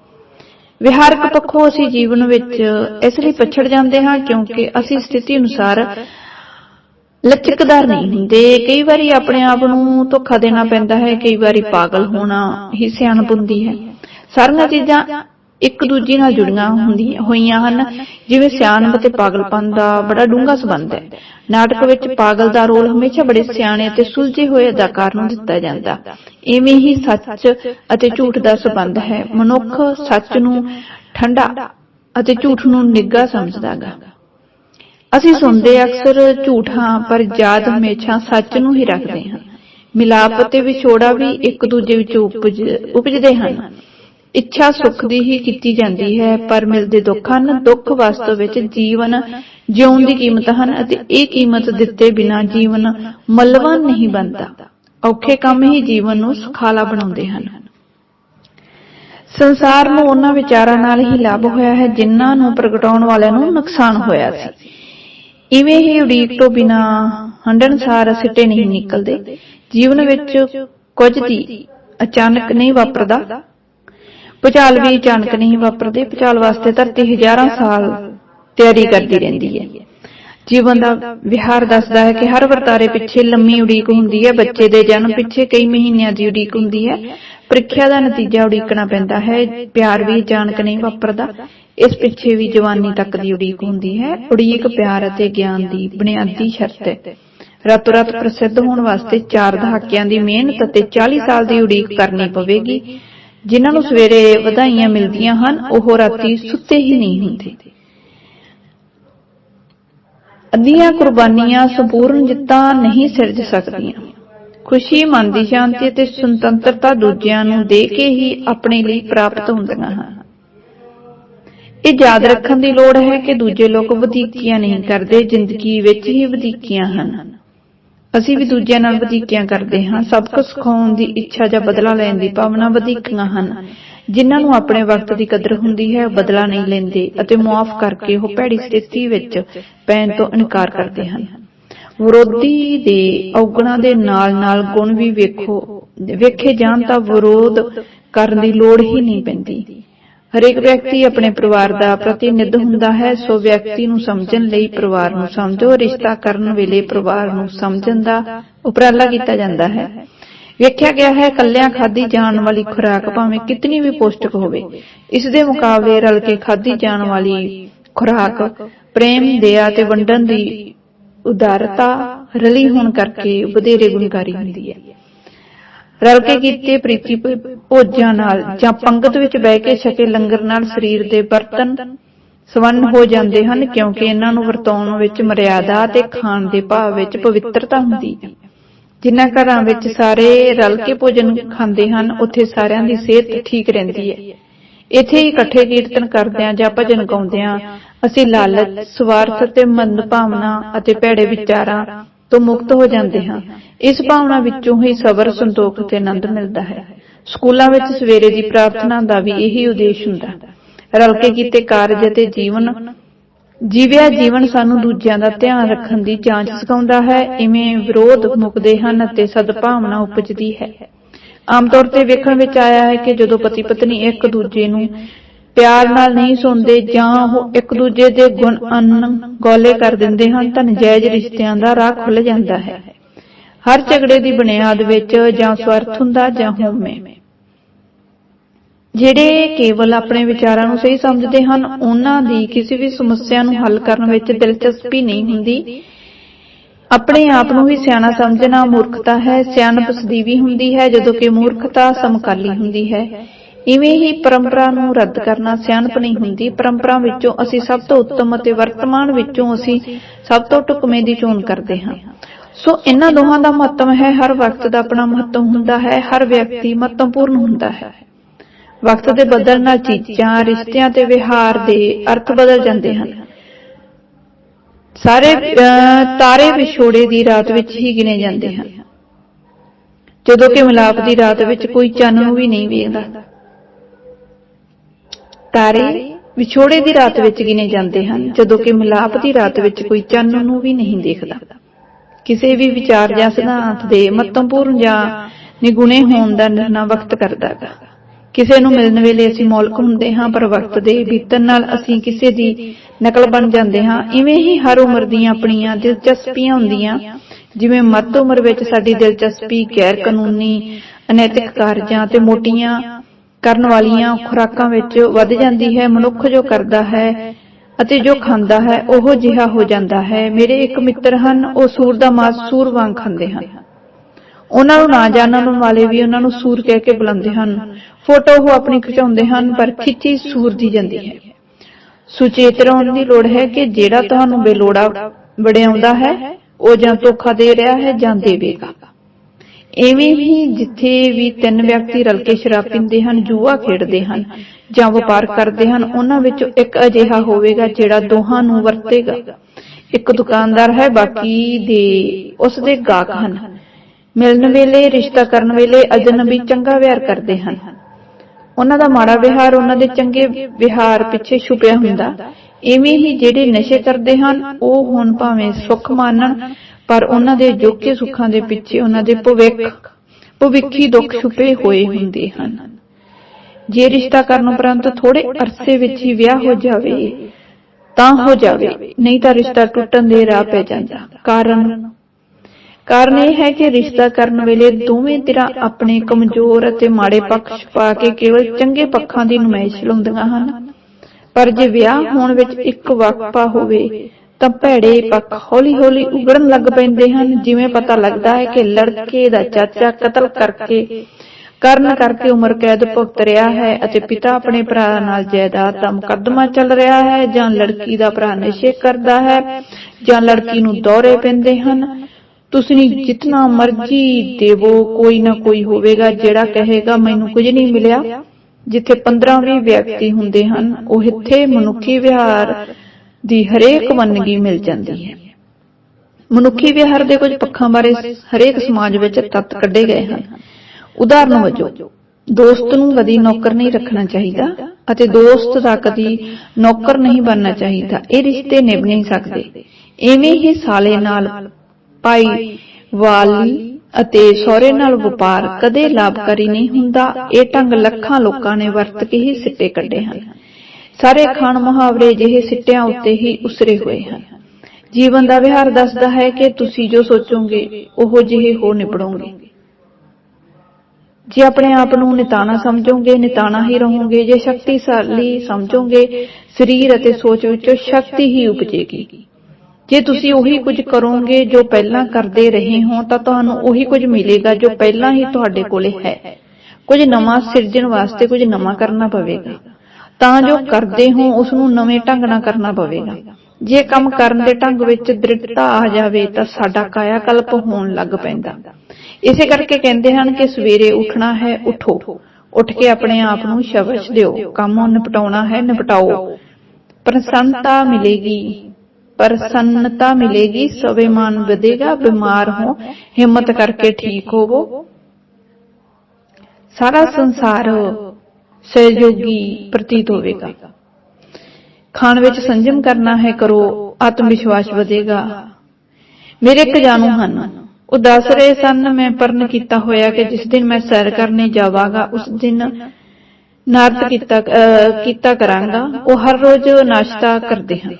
Speaker 1: ਵਿਹਾਰਕ ਪੱਖੋਂ ਅਸੀਂ ਜੀਵਨ ਵਿੱਚ ਇਸ ਲਈ ਪਛੜ ਜਾਂਦੇ ਹਾਂ ਕਿਉਂਕਿ ਅਸੀਂ ਸਥਿਤੀ ਅਨੁਸਾਰ ਲਚਕਦਾਰ ਨਹੀਂ ਹੁੰਦੇ। ਕਈ ਵਾਰੀ ਆਪਣੇ ਆਪ ਨੂੰ ਧੋਖਾ ਦੇਣਾ ਪੈਂਦਾ ਹੈ, ਕਈ ਵਾਰੀ ਪਾਗਲ ਹੋਣਾ ਹੀ ਸਿਆਣਪ ਹੁੰਦੀ ਹੈ। ਸਾਰੀਆਂ ਚੀਜ਼ਾਂ ਇੱਕ ਦੂਜੇ ਨਾਲ ਜੁੜੀਆਂ ਹੁੰਦੀਆਂ ਹੋਈਆਂ ਹਨ। ਜਿਵੇਂ ਸਿਆਣਪ ਅਤੇ ਪਾਗਲਪਨ ਦਾ ਬੜਾ ਡੂੰਘਾ ਸੰਬੰਧ ਹੈ। ਨਾਟਕ ਵਿੱਚ ਪਾਗਲ ਦਾ ਰੋਲ ਹਮੇਸ਼ਾ ਬੜੇ ਸਿਆਣੇ ਅਤੇ ਸੁਲਝੇ ਹੋਏ ਅਦਾਕਾਰ ਨੂੰ ਦਿੱਤਾ ਜਾਂਦਾ। ਐਵੇਂ ਹੀ ਸੱਚ ਅਤੇ ਝੂਠ ਦਾ ਸੰਬੰਧ ਹੈ। ਮਨੁੱਖ ਸੱਚ ਨੂੰ ਠੰਡਾ ਅਤੇ ਝੂਠ ਨੂੰ ਨਿੱਘਾ ਸਮਝਦਾਗਾ। ਅਸੀਂ ਸੁਣਦੇ ਅਕਸਰ ਝੂਠ ਹਾਂ ਪਰ ਯਾਦ ਹਮੇਸ਼ਾ ਸੱਚ ਨੂੰ ਹੀ ਰੱਖਦੇ ਹਾਂ। ਮਿਲਾਪ ਅਤੇ ਵਿਛੋੜਾ ਵੀ ਇੱਕ ਦੂਜੇ ਵਿੱਚ ਉਪਜ, ਉਪਜਦੇ ਹਨ। ਇੱਛਾ ਸੁੱਖ ਦੀ ਹੀ ਕੀਤੀ ਜਾਂਦੀ ਹੈ, ਪਰ ਮਿਲਦੇ ਦੁੱਖ ਹਨ। ਦੁੱਖ ਵਾਸਤਵ ਵਿੱਚ ਜੀਵਨ ਜਿਉਣ ਦੀ ਕੀਮਤ ਹਨ ਅਤੇ ਇਹ ਕੀਮਤ ਦਿੱਤੇ ਬਿਨਾ ਜੀਵਨ ਮੱਲਵਾਨ ਨਹੀਂ ਬਣਦਾ। ਔਖੇ ਕੰਮ ਹੀ ਜੀਵਨ ਨੂੰ ਸੁਖਾਲਾ ਬਣਾਉਂਦੇ ਹਨ। ਸੰਸਾਰ ਨੂੰ ਉਹਨਾਂ ਵਿਚਾਰਾਂ ਨਾਲ ਹੀ ਲਾਭ ਹੋਇਆ ਹੈ, ਜਿਨ੍ਹਾਂ ਨੂੰ ਪ੍ਰਗਟਾਉਣ ਵਾਲਿਆਂ ਨੂੰ ਨੁਕਸਾਨ ਹੋਇਆ ਸੀ। ਇਵੇਂ ਹੀ ਉਡੀਕ ਤੋਂ ਬਿਨਾ ਹੰਡਣਸਾਰ ਸਿੱਟੇ ਨਹੀਂ ਨਿਕਲਦੇ। ਜੀਵਨ ਵਿੱਚ ਕੁਝ ਦੀ ਅਚਾਨਕ ਨਹੀਂ ਵਾਪਰਦਾ ਭੁਚਾਲ ਵੀ ਅਚਾਨਕ ਨਹੀਂ ਵਾਪਰਦੇ ਭੁਚਾਲ ਵਾਸਤੇ ਧਰਤੀ ਹਜ਼ਾਰਾਂ ਸਾਲ ਤਿਆਰੀ ਕਰਦੀ ਰਹਿੰਦੀ ਹੈ। ਜੀਵਨ ਦਾ ਵਿਹਾਰ ਦੱਸਦਾ ਹੈ ਕਿ ਹਰ ਵਰਤਾਰੇ ਪਿੱਛੇ ਲੰਮੀ ਉਡੀਕ ਹੁੰਦੀ ਹੈ ਬੱਚੇ ਦੇ ਜਨਮ ਪਿੱਛੇ ਕਈ ਮਹੀਨਿਆਂ ਦੀ ਉਡੀਕ ਹੁੰਦੀ ਹੈ। ਪ੍ਰੀਖਿਆ ਦਾ ਨਤੀਜਾ ਉਡੀਕਣਾ ਪੈਂਦਾ ਹੈ ਪਿਆਰ ਵੀ ਅਚਾਨਕ ਨਹੀਂ ਵਾਪਰਦਾ। ਇਸ ਪਿੱਛੇ ਵੀ ਜਵਾਨੀ ਤੱਕ ਦੀ ਉਡੀਕ ਹੁੰਦੀ ਹੈ। ਉਡੀਕ ਪਿਆਰ ਅਤੇ ਗਿਆਨ ਦੀ ਬੁਨਿਆਦੀ ਸ਼ਰਤ ਹੈ ਰਾਤੋਂ ਰਾਤ ਪ੍ਰਸਿੱਧ ਹੋਣ ਵਾਸਤੇ 4 ਦਹਾਕਿਆਂ ਦੀ ਮਿਹਨਤ ਅਤੇ 40 ਸਾਲ ਦੀ ਉਡੀਕ ਕਰਨੀ ਪਵੇਗੀ ਜਿਨ੍ਹਾਂ ਨੂੰ ਸਵੇਰੇ ਵਧਾਈਆਂ ਮਿਲਦੀਆਂ ਹਨ, ਉਹ ਰਾਤੀ ਸੁੱਤੇ ਹੀ ਨਹੀਂ ਹੁੰਦੇ। ਅੱਧੀਆਂ ਕੁਰਬਾਨੀਆਂ ਸੰਪੂਰਨ ਜਿੱਤਾਂ ਨਹੀਂ ਸਿਰਜ ਸਕਦੀਆਂ। ਖੁਸ਼ੀ ਮਨ ਦੀ ਸ਼ਾਂਤੀ ਅਤੇ ਸੁਤੰਤਰਤਾ ਦੂਜਿਆਂ ਨੂੰ ਦੇ ਕੇ ਹੀ ਆਪਣੇ ਲਈ ਪ੍ਰਾਪਤ ਹੁੰਦੀਆਂ ਹਨ। ਇਹ ਯਾਦ ਰੱਖਣ ਦੀ ਲੋੜ ਹੈ ਕਿ ਦੂਜੇ ਲੋਕ ਵਧੀਕੀਆਂ ਨਹੀਂ ਕਰਦੇ, ਜ਼ਿੰਦਗੀ ਵਿੱਚ ਹੀ ਵਧੀਕੀਆਂ ਹਨ। ਅਸੀਂ ਵੀ ਦੂਜਿਆਂ ਨਾਲ ਵਧੀਕੀਆਂ ਕਰਦੇ ਹਾਂ। ਸਭ ਸਿਖਾਉਣ ਦੀ ਇੱਛਾ ਜਾਂ ਬਦਲਾ ਲੈਣ ਦੀ ਭਾਵਨਾ ਵਧੀਕੀਆਂ ਹਨ। ਜਿਨ੍ਹਾਂ ਨੂੰ ਆਪਣੇ ਵਕਤ ਦੀ ਕਦਰ ਹੁੰਦੀ ਹੈ ਬਦਲਾ ਨਹੀਂ ਲੈਂਦੇ ਅਤੇ ਮੁਆਫ ਕਰਕੇ ਉਹ ਭੈੜੀ ਸਥਿਤੀ ਵਿੱਚ ਪੈਣ ਤੋਂ ਇਨਕਾਰ ਕਰਦੇ ਹਨ। ਵਿਰੋਧੀ ਦੇ ਔਗਣਾਂ ਦੇ ਨਾਲ-ਨਾਲ ਗੁਣ ਵੀ ਵੇਖੋ ਵੇਖੇ ਜਾਣ ਤਾਂ ਵਿਰੋਧ ਕਰਨ ਦੀ ਲੋੜ ਹੀ ਨਹੀਂ ਪੈਂਦੀ। ਹਰੇਕ ਵਿਅਕਤੀ ਆਪਣੇ ਪਰਿਵਾਰ ਦਾ ਪ੍ਰਤੀਨਿਧ ਹੁੰਦਾ ਹੈ, ਸੋ ਵਿਅਕਤੀ ਨੂੰ ਸਮਝਣ ਲਈ ਪਰਿਵਾਰ ਨੂੰ ਸਮਝੋ ਰਿਸ਼ਤਾ ਕਰਨ ਵੇਲੇ ਪਰਿਵਾਰ ਨੂੰ ਸਮਝਣ ਦਾ ਉਪਰਾਲਾ ਕੀਤਾ ਜਾਂਦਾ ਹੈ। ਵੇਖਿਆ ਗਿਆ ਹੈ, ਕੱਲਿਆਂ ਖਾਧੀ ਜਾਣ ਵਾਲੀ ਖੁਰਾਕ ਭਾਵੇਂ ਕਿਤਨੀ ਵੀ ਪੌਸ਼ਟਿਕ ਹੋਵੇ, ਇਸ ਦੇ ਮੁਕਾਬਲੇ ਰਲ ਕੇ ਖਾਧੀ ਜਾਣ ਵਾਲੀ ਖੁਰਾਕ ਪ੍ਰੇਮ, ਦਇਆ ਤੇ ਵੰਡਣ ਦੀ ਉਦਾਰਤਾ ਰਲੀ ਹੋਣ ਕਰਕੇ ਵਧੇਰੇ ਗੁਣਕਾਰੀ ਹੁੰਦੀ ਹੈ। ਰਲ ਕੇ ਕੀਤੇ ਪ੍ਰੀਤੀ ਭੋਜਾਂ ਨਾਲ ਜਾਂ ਪੰਗਤ ਵਿੱਚ ਬਹਿ ਕੇ ਛਕੇ ਲੰਗਰ ਨਾਲ ਸਰੀਰ ਦੇ ਬਰਤਨ ਸਵੰਨ ਹੋ ਜਾਂਦੇ ਹਨ, ਕਿਉਂਕਿ ਇਹਨਾਂ ਨੂੰ ਵਰਤਾਉਣ ਵਿੱਚ ਮਰਿਆਦਾ ਤੇ ਖਾਣ ਦੇ ਭਾਵ ਵਿੱਚ ਪਵਿੱਤਰਤਾ ਹੁੰਦੀ ਹੈ। ਜਿਨ੍ਹਾਂ ਘਰਾਂ ਵਿੱਚ ਸਾਰੇ ਰਲ ਕੇ ਭੋਜਨ ਖਾਂਦੇ ਹਨ, ਉੱਥੇ ਸਾਰਿਆਂ ਦੀ ਸਿਹਤ ਠੀਕ ਰਹਿੰਦੀ ਹੈ। ਇੱਥੇ ਹੀ ਇਕੱਠੇ ਕੀਰਤਨ ਕਰਦਿਆਂ ਜਾਂ ਭਜਨ ਗਾਉਂਦਿਆਂ ਅਸੀਂ ਲਾਲਚ, ਸਵਾਰਥ ਤੇ ਮੰਦ ਭਾਵਨਾ ਅਤੇ ਭੈੜੇ ਵਿਚਾਰਾਂ ਤੋਂ ਮੁਕਤ ਹੋ ਜਾਂਦੇ ਹਾਂ। ਇਸ ਭਾਵਨਾ ਵਿੱਚੋਂ ਹੀ ਸਬਰ, ਸੰਤੋਖ ਤੇ ਆਨੰਦ ਮਿਲਦਾ ਹੈ। ਸਕੂਲਾਂ ਵਿੱਚ ਸਵੇਰੇ ਦੀ ਪ੍ਰਾਰਥਨਾ ਦਾ ਵੀ ਇਹੀ ਉਦੇਸ਼ ਹੁੰਦਾ। ਰਲ ਕੇ ਕੀਤੇ ਕਾਰਜ ਅਤੇ ਜੀਵਨ, ਜੀਵਿਆ ਜੀਵਨ ਸਾਨੂੰ ਦੂਜਿਆਂ ਦਾ ਧਿਆਨ ਰੱਖਣ ਦੀ ਜਾਂਚ ਸਿਖਾਉਂਦਾ ਹੈ। ਇਵੇਂ ਵਿਰੋਧ ਮੁਕਦੇ ਹਨ ਅਤੇ ਸਦਭਾਵਨਾ ਉਪਜਦੀ ਹੈ। ਆਮ ਤੌਰ ਤੇ ਵੇਖਣ ਵਿੱਚ ਆਇਆ ਹੈ ਕਿ ਜਦੋਂ ਪਤੀ ਪਤਨੀ ਇੱਕ ਦੂਜੇ ਨੂੰ ਪਿਆਰ ਨਾਲ ਨਹੀਂ ਸੁਣਦੇ ਜਾਂ ਉਹ ਇੱਕ ਦੂਜੇ ਦੇ ਗੁਣ ਅਨ ਗੋਲੇ ਕਰ ਦਿੰਦੇ ਹਨ ਤਾਂ ਨਜਾਇਜ਼ ਰਿਸ਼ਤਿਆਂ ਦਾ ਰਾਹ ਖੁੱਲ ਜਾਂਦਾ ਹੈ। ਹਰ ਝਗੜੇ ਦੀ ਬੁਨਿਆਦ ਵਿੱਚ ਜਾਂ ਸਵਾਰਥ ਹੁੰਦਾ ਜਾਂ ਹਉਮੈ। ਜਿਹੜੇ ਕੇਵਲ ਆਪਣੇ ਵਿਚਾਰਾਂ ਨੂੰ ਸਹੀ ਸਮਝਦੇ ਹਨ, ਉਹਨਾਂ ਦੀ ਕਿਸੇ ਵੀ ਸਮੱਸਿਆ ਨੂੰ ਹੱਲ ਕਰਨ ਵਿੱਚ ਦਿਲਚਸਪੀ ਨਹੀਂ ਹੁੰਦੀ। ਆਪਣੇ ਆਪ ਨੂੰ ਵੀ ਸਿਆਣਾ ਸਮਝਣਾ ਮੂਰਖਤਾ ਹੈ, ਸਿਆਣਪ ਸਦੀਵੀ ਹੁੰਦੀ ਹੈ, ਜਦੋਂ ਕਿ ਮੂਰਖਤਾ ਸਮਕਾਲੀ ਹੁੰਦੀ ਹੈ। ਇਵੇਂ ਹੀ ਪਰੰਪਰਾ ਨੂੰ ਰੱਦ ਕਰਨਾ ਸਿਆਣਪ ਨਹੀਂ ਹੁੰਦੀ। ਪਰੰਪਰਾ ਵਿੱਚੋਂ ਅਸੀਂ ਸਭ ਤੋਂ ਉੱਤਮ ਅਤੇ ਵਰਤਮਾਨ ਵਿੱਚੋਂ ਅਸੀਂ ਸਭ ਤੋਂ ਢੁਕਵੇਂ ਦੀ ਚੋਣ ਕਰਦੇ ਹਾਂ। ਸੋ ਇਹਨਾਂ ਦੋਹਾਂ ਦਾ ਮਹੱਤਵ ਹੈ ਹਰ ਵਕਤ ਦਾ ਆਪਣਾ ਮਹੱਤਵ ਹੁੰਦਾ ਹੈ ਹਰ ਵਿਅਕਤੀ ਮਹੱਤਵਪੂਰਨ ਹੁੰਦਾ ਹੈ। ਵਕਤ ਦੇ ਬਦਲਣ ਨਾਲ ਚੀਜ਼ਾਂ ਰਿਸ਼ਤਿਆਂ ਤੇ ਵਿਹਾਰ ਦੇ ਅਰਥ ਬਦਲ ਜਾਂਦੇ ਹਨ। ਸਾਰੇ ਅਹ, ਤਾਰੇ ਵਿਛੋੜੇ ਦੀ ਰਾਤ ਵਿੱਚ ਹੀ ਗਿਣੇ ਜਾਂਦੇ ਹਨ। ਜਦੋਂ ਕਿ ਮਿਲਾਪ ਦੀ ਰਾਤ ਵਿੱਚ ਕੋਈ ਚੰਨ ਨੂੰ ਵੀ ਨਹੀਂ ਵੇਖਦਾ। ਤਾਰੇ ਵਿਛੋੜੇ ਦੀ ਰਾਤ ਵਿੱਚ ਗਿਣੇ ਜਾਂਦੇ ਹਨ, ਜਦੋਂ ਕਿ ਮਿਲਾਪ ਦੀ ਰਾਤ ਵਿੱਚ ਕੋਈ ਚੰਨ ਨੂੰ ਵੀ ਨਹੀਂ ਦੇਖਦਾ। ਕਿਸੇ ਵੀ ਵਿਚਾਰ ਜਾਂ ਸਿਧਾਂਤ ਦੇ ਮਹੱਤਵਪੂਰਨ ਜਾਂ ਨਿਗੁਣੇ ਹੋਣ ਦਾ ਨਿਰਣਾ ਵਕਤ ਕਰਦਾ ਹੈ ਕਿਸੇ ਨੂੰ ਮਿਲਣ ਵੇਲੇ ਅਸੀਂ ਮੌਲਕ ਹੁੰਦੇ ਹਾਂ, ਪਰ ਵਕਤ ਦੇ ਬੀਤਣ ਨਾਲ ਅਸੀਂ ਕਿਸੇ ਦੀ ਨਕਲ ਬਣ ਜਾਂਦੇ ਹਾਂ। ਇਵੇਂ ਹੀ ਹਰ ਉਮਰ ਦੀਆਂ ਆਪਣੀਆਂ ਦਿਲਚਸਪੀਆਂ ਹੁੰਦੀਆਂ, ਜਿਵੇਂ ਮਰਦ ਉਮਰ ਵਿੱਚ ਸਾਡੀ ਦਿਲਚਸਪੀ ਗੈਰ ਕਾਨੂੰਨੀ ਅਨੈਤਿਕ ਕਾਰਜਾਂ ਤੇ ਮੋਟੀਆਂ ਕਰਨ ਵਾਲੀਆਂ ਖੁਰਾਕਾਂ ਵਿੱਚ ਵੱਧ ਜਾਂਦੀ ਹੈ, ਮਨੁੱਖ ਜੋ ਕਰਦਾ ਹੈ ਅਤੇ ਜੋ ਖਾਂਦਾ ਹੈ, ਉਹ ਜਿਹਾ ਹੋ ਜਾਂਦਾ ਹੈ। ਮੇਰੇ ਇੱਕ ਮਿੱਤਰ ਹਨ, ਉਹ ਸੂਰ ਦਾ ਮਾਸ ਸੂਰ ਵਾਂਗ ਖਾਂਦੇ ਹਨ। ਉਹਨਾਂ ਨੂੰ ਨਾ ਜਾਣਨ ਵਾਲੇ ਵੀ ਉਹਨਾਂ ਨੂੰ ਸੂਰ ਕਹਿ ਕੇ ਬੁਲਾਉਂਦੇ ਹਨ। ਫੋਟੋ ਉਹ ਆਪਣੀ ਖਿਚਾਉਂਦੇ ਹਨ, ਪਰ ਖਿੱਚੀ ਸੂਰ ਦੀ ਜਾਂਦੀ ਹੈ। ਸੁਚੇਤ ਰਹਿਣ ਦੀ ਲੋੜ ਹੈ ਕਿ ਜਿਹੜਾ ਤੁਹਾਨੂੰ ਬੇਲੋੜਾ ਵੜਿਆਉਂਦਾ ਹੈ, ਉਹ ਜਾਂ ਧੋਖਾ ਦੇ ਰਿਹਾ ਹੈ ਜਾਂ ਦੇਵੇਗਾ। ਐਵੇਂ ਹੀ ਜਿੱਥੇ ਵੀ ਤਿੰਨ ਵਿਅਕਤੀ ਰਲ ਕੇ ਸ਼ਰਾਬ ਪੀਂਦੇ ਹਨ, ਜੂਆ ਖੇਡਦੇ ਹਨ ਜਾਂ ਵਪਾਰ ਕਰਦੇ ਹਨ, ਉਹਨਾਂ ਵਿੱਚੋਂ ਇੱਕ ਅਜਿਹਾ ਹੋਵੇਗਾ ਜਿਹੜਾ ਦੋਹਾਂ ਨੂੰ ਵਰਤੇਗਾ। ਇੱਕ ਦੁਕਾਨਦਾਰ ਹੈ, ਬਾਕੀ ਦੇ ਉਸ ਦੇ ਗਾਹਕ ਹਨ। ਮਿਲਣ ਵੇਲੇ, ਰਿਸ਼ਤਾ ਕਰਨ ਵੇਲੇ ਅਜਨਬੀ ਚੰਗਾ ਵਿਹਾਰ ਕਰਦੇ ਹਨ। ਉਹਨਾਂ ਦਾ ਮਾੜਾ ਵਿਹਾਰ ਉਹਨਾਂ ਦੇ ਚੰਗੇ ਵਿਹਾਰ ਪਿੱਛੇ ਛੁਪਿਆ ਹੁੰਦਾ। ਐਵੇਂ ਹੀ ਜਿਹੜੇ ਨਸ਼ੇ ਕਰਦੇ ਹਨ, ਉਹ ਹੁਣ ਭਾਵੇਂ ਸੁੱਖ ਮਾਨਣ ਪਰ ਉਹਨਾਂ ਦੇ ਜੋਕੇ ਸੁੱਖਾਂ ਦੇ ਪਿੱਛੇ ਉਹਨਾਂ ਦੇ ਭਵਿੱਖ, ਭਵਿੱਖੀ ਦੁੱਖ ਛੁਪੇ ਹੋਏ ਹੁੰਦੇ ਹਨ। ਜੇ ਰਿਸ਼ਤਾ ਕਰਨ ਉਪਰੰਤ ਥੋੜੇ ਅਰਸੇ ਵਿੱਚ ਹੀ ਵਿਆਹ ਹੋ ਜਾਵੇ, ਤਾਂ ਹੋ ਜਾਵੇ, ਨਹੀਂ ਤਾਂ ਰਿਸ਼ਤਾ ਟੁੱਟਣ ਦੇ ਰਾਹ ਪੈ ਜਾਂਦਾ। ਕਾਰਨ? ਕਾਰਨ ਇਹ ਹੈ ਕਿ ਰਿਸ਼ਤਾ ਕਰਨ ਵੇਲੇ ਦੋਵੇਂ ਧਿਰਾਂ ਆਪਣੇ ਕਮਜ਼ੋਰ ਅਤੇ ਮਾੜੇ ਪੱਖ ਛੁਪਾ ਕੇ ਕੇਵਲ ਚੰਗੇ ਪੱਖਾਂ ਦੀ ਨੁਮਾਇਸ਼ ਲਾਉਂਦੀਆਂ ਹਨ। ਪਰ ਜੇ ਵਿਆਹ ਹੋਣ ਵਿੱਚ ਇੱਕ ਵਕਫਾ ਹੋਵੇ ਤਾਂ ਭੈੜੇ ਪੱਖ ਹੌਲੀ-ਹੌਲੀ ਉਗੜਨ ਲੱਗ ਪੈਂਦੇ ਹਨ। ਜਿਵੇਂ ਪਤਾ ਲੱਗਦਾ ਹੈ ਕਿ ਲੜਕੇ ਦਾ ਚਾਚਾ ਕਤਲ ਕਰਕੇ, ਕਰਨ ਕਰਕੇ ਉਮਰ ਕੈਦ ਭੁਗਤ ਰਿਹਾ ਹੈ ਅਤੇ ਪਿਤਾ ਆਪਣੇ ਭਰਾ ਨਾਲ ਜਾਇਦਾਦ ਦਾ ਮੁਕੱਦਮਾ ਚੱਲ ਰਿਹਾ ਹੈ ਜਾਂ ਲੜਕੀ ਦਾ ਭਰਾ ਨਸ਼ੇ ਕਰਦਾ ਹੈ ਜਾਂ ਲੜਕੀ ਨੂੰ ਦੌਰੇ ਪੈਂਦੇ ਹਨ। ਤੁਸੀਂ ਜਿੰਨਾ ਮਰਜ਼ੀ ਦੇਵੋ, ਕੋਈ ਨਾ ਕੋਈ ਹੋਵੇਗਾ, ਜਿਹੜਾ ਕਹੇਗਾ, ਮੈਨੂੰ ਕੁਝ ਨਹੀਂ ਮਿਲਿਆ। ਜਿੱਥੇ 15-20 ਵਿਅਕਤੀ ਹੁੰਦੇ ਹਨ, ਉਹ ਇੱਥੇ ਮਨੁੱਖੀ ਵਿਹਾਰ ਦੀ ਹਰੇਕ ਵੰਨਗੀ ਮਿਲ ਜਾਂਦੀ ਹੈ। ਮਨੁੱਖੀ ਵਿਹਾਰ ਦੇ ਕੁਝ ਪੱਖਾਂ ਬਾਰੇ ਹਰੇਕ ਸਮਾਜ ਵਿੱਚ ਤੱਤ ਕੱਢੇ ਗਏ ਹਨ। ਉਦਾਹਰਨ ਵਜੋਂ ਦੋਸਤ ਨੂੰ ਕਦੀ ਨੌਕਰ ਨਹੀਂ ਰੱਖਣਾ ਚਾਹੀਦਾ ਅਤੇ ਦੋਸਤ ਦਾ ਕਦੀ ਨੌਕਰ ਨਹੀਂ ਬਣਨਾ ਚਾਹੀਦਾ। ਇਹ ਰਿਸ਼ਤੇ ਨਿਭ ਨਹੀਂ ਸਕਦੇ। ਐਵੇਂ ਹੀ ਸਾਲੇ ਨਾਲ ਭਾਈ ਵਾਲੀ ਅਤੇ ਸਹੁਰੇ ਨਾਲ ਵਪਾਰ ਕਦੇ ਲਾਭਕਾਰੀ ਨਹੀਂ ਹੁੰਦਾ। ਇਹ ਢੰਗ ਲੱਖਾਂ ਲੋਕਾਂ ਨੇ ਵਰਤ ਕੇ ਹੀ ਸਿੱਟੇ ਕੱਢੇ ਹਨ। ਸਾਰੇ ਖਾਣ ਮੁਹਾਵਰੇ ਜਿਹੇ ਸਿੱਟਿਆਂ ਉੱਤੇ ਹੀ ਉਸਰੇ ਹੋਏ ਹਨ। ਜੀਵਨ ਦਾ ਵਿਹਾਰ ਦੱਸਦਾ ਹੈ ਕਿ ਤੁਸੀਂ ਜੋ ਸੋਚੋਗੇ, ਉਹ ਜਿਹੇ ਹੋ ਨਿਪੜੋਗੇ ਜੇ ਆਪਣੇ ਆਪ ਨੂੰ ਨਿਤਾਣਾ ਸਮਝੋਗੇ, ਨਿਤਾਣਾ ਹੀ ਰਹੋਗੇ, ਜੇ ਸ਼ਕਤੀਸ਼ਾਲੀ ਸਮਝੋਗੇ, ਸਰੀਰ ਅਤੇ ਸੋਚ ਵਿੱਚੋਂ ਸ਼ਕਤੀ ਹੀ ਉਪਜੇਗੀ। ਜੇ ਤੁਸੀਂ ਉਹੀ ਕੁਝ ਕਰੋਗੇ ਜੋ ਪਹਿਲਾਂ ਕਰਦੇ ਰਹੇ ਹੋ, ਤਾਂ ਤੁਹਾਨੂੰ ਉਹੀ ਕੁਝ ਮਿਲੇਗਾ ਜੋ ਪਹਿਲਾਂ ਹੀ ਤੁਹਾਡੇ ਕੋਲੇ ਹੈ। ਕੁਝ ਨਵਾਂ ਸਿਰਜਣ ਵਾਸਤੇ ਕੁਝ ਨਵਾਂ ਕਰਨਾ ਪਵੇਗਾ। ਤਾਂ ਜੋ ਕਰਦੇ ਹੋ ਉਸ ਨੂੰ ਨਵੇਂ ਢੰਗ ਨਾਲ ਕਰਨਾ ਪਵੇਗਾ। ਜੇ ਕੰਮ ਕਰਨ ਦੇ ਢੰਗ ਵਿੱਚ ਦ੍ਰਿੜਤਾ ਆ ਜਾਵੇ ਤਾਂ ਸਾਡਾ ਕਾਇਆ ਹੋਣ ਲੱਗ ਪੈਂਦਾ। ਇਸੇ ਕਰਕੇ ਕਹਿੰਦੇ ਹਨ ਕਿ ਸਵੇਰੇ ਉੱਠਣਾ ਹੈ, ਉਠੋ। ਉੱਠ ਕੇ ਆਪਣੇ ਆਪ ਨੂੰ ਸ਼ਬਸ਼ ਦਿਓ। ਕੰਮ ਨਿਪਟਾਉਣਾ ਹੈ, ਨਿਪਟਾਓ। ਪ੍ਰਸੰਨਤਾ ਮਿਲੇਗੀ। ਪ੍ਰਸੰਨਤਾ ਮਿਲੇਗੀ ਸਵੇਮਾਨ ਵਧੇਗਾ, ਬਿਮਾਰ ਹੋ, ਹਿੰਮਤ ਕਰਕੇ ਠੀਕ ਹੋਵੋ। ਸਾਰਾ ਸੰਸਾਰ ਸਹਿਯੋਗੀ ਪ੍ਰਤੀਤ ਹੋਵੇਗਾ। ਖਾਣ ਵਿੱਚ ਸੰਜਮ ਕਰਨਾ ਹੈ ਕਰੋ ਆਤਮ ਵਿਸ਼ਵਾਸ ਵਧੇਗਾ। ਮੇਰੇ ਇੱਕ ਹਨ, ਉਹ ਦੱਸ ਰਹੇ ਸਨ, ਮੈਂ ਪਰਨ ਕੀਤਾ ਹੋਇਆ ਕਿ ਜਿਸ ਦਿਨ ਮੈਂ ਸੈਰ ਕਰਨੇ ਜਾਵਾਂਗਾ, ਉਸ ਦਿਨ ਨਾਰਤ ਕੀਤਾ ਕੀਤਾ ਕਰਾਂਗਾ, ਉਹ ਹਰ ਰੋਜ਼ ਨਾਸ਼ਤਾ ਕਰਦੇ ਹਨ।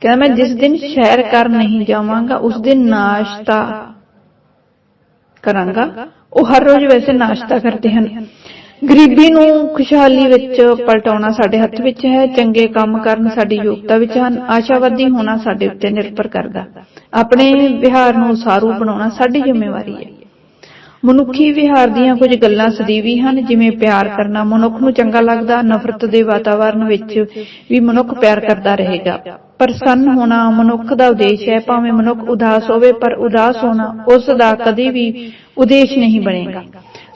Speaker 1: ਕਹਿੰਦਾ ਮੈਂ ਜਿਸ ਦਿਨ ਸੈਰ ਕਰ ਨਹੀਂ ਜਾਵਾਂਗਾ, ਉਸ ਦਿਨ ਨਾਸ਼ਤਾ ਕਰਾਂਗਾ, ਉਹ ਹਰ ਰੋਜ਼ ਵੈਸੇ ਨਾਸ਼ਤਾ ਕਰਦੇ ਹਨ। ਗਰੀਬੀ ਨੂੰ ਖੁਸ਼ਹਾਲੀ ਵਿੱਚ ਪਲਟਾਉਣਾ ਸਾਡੇ ਹੱਥ ਵਿੱਚ ਹੈ, ਚੰਗੇ ਕੰਮ ਕਰਨ ਸਾਡੀ ਯੋਗਤਾ ਵਿੱਚ ਹਨ, ਆਸ਼ਾਵਾਦੀ ਹੋਣਾ ਸਾਡੇ ਉੱਤੇ ਨਿਰਭਰ ਕਰਦਾ। ਆਪਣੇ ਵਿਹਾਰ ਨੂੰ ਸਾਰੂ ਬਣਾਉਣਾ ਸਾਡੀ ਜ਼ਿੰਮੇਵਾਰੀ ਹੈ। ਮਨੁੱਖੀ ਵਿਹਾਰ ਦੀਆਂ ਕੁਝ ਗੱਲਾਂ ਸਦੀਵੀ ਹਨ, ਜਿਵੇਂ ਪਿਆਰ ਕਰਨਾ ਮਨੁੱਖ ਨੂੰ ਚੰਗਾ ਲੱਗਦਾ, ਨਫ਼ਰਤ ਦੇ ਵਾਤਾਵਰਣ ਵਿੱਚ ਵੀ ਮਨੁੱਖ ਪਿਆਰ ਕਰਦਾ ਰਹੇਗਾ। ਪ੍ਰਸੰਨ ਹੋਣਾ ਮਨੁੱਖ ਦਾ ਉਦੇਸ਼ ਹੈ, ਭਾਵੇਂ ਮਨੁੱਖ ਉਦਾਸ ਹੋਵੇ, ਪਰ ਉਦਾਸ ਹੋਣਾ ਉਸ ਦਾ ਕਦੇ ਵੀ ਉਦੇਸ਼ ਨਹੀਂ ਬਣੇਗਾ।